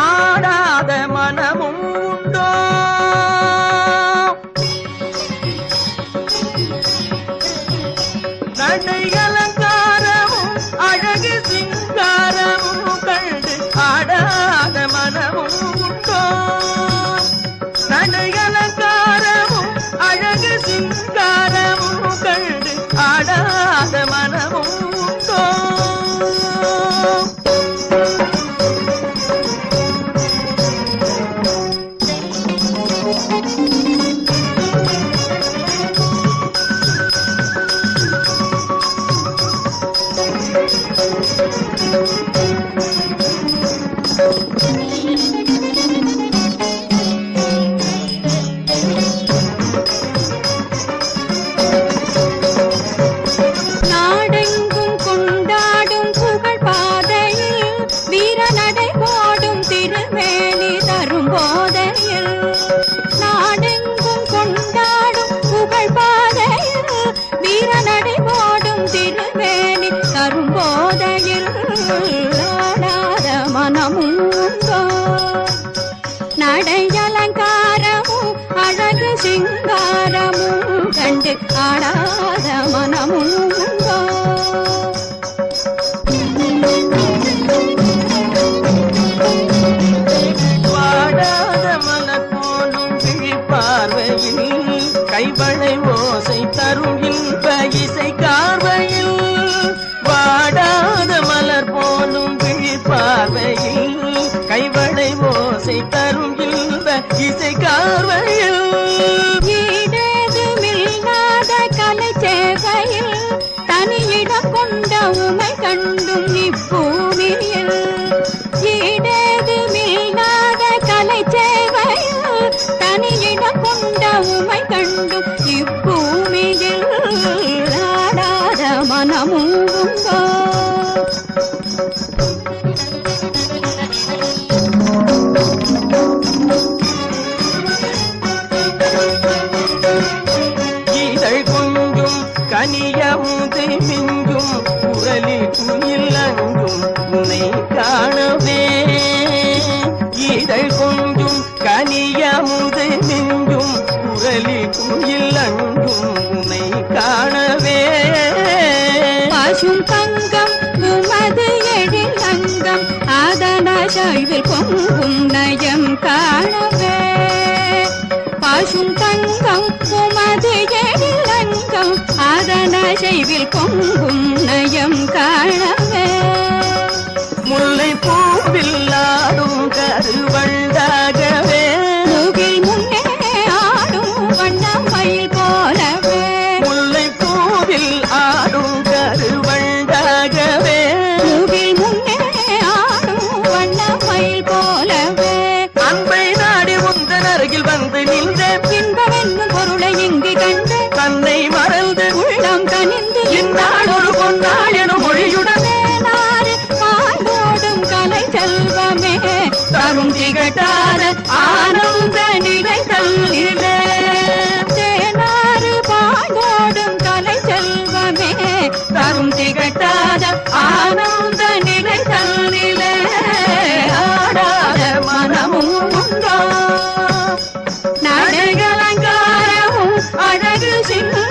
ஆடாத மனமும் உண்டோ? நடைகள் அலரும் போதையில் ஆடாத மனமுண்டோ நடை அலங்காரமும் அழகு சிங்காரமும் கண்டு ஆடாத மனமுண்டோ பாடாத மன போலும் பார்வையில் கைவளை ஓ big. நெஞ்சில் அங்கும் உனை காணவே. பாசும் பங்கம் உமது எழில் அங்கம் ஆதனாசாய்வில் பொங்கும் நயம் காணவே. பாசும் தங்கம் உமது எழில் அங்கம் ஆதனாசைவில் பொங்கும் நயம் காணவே. 心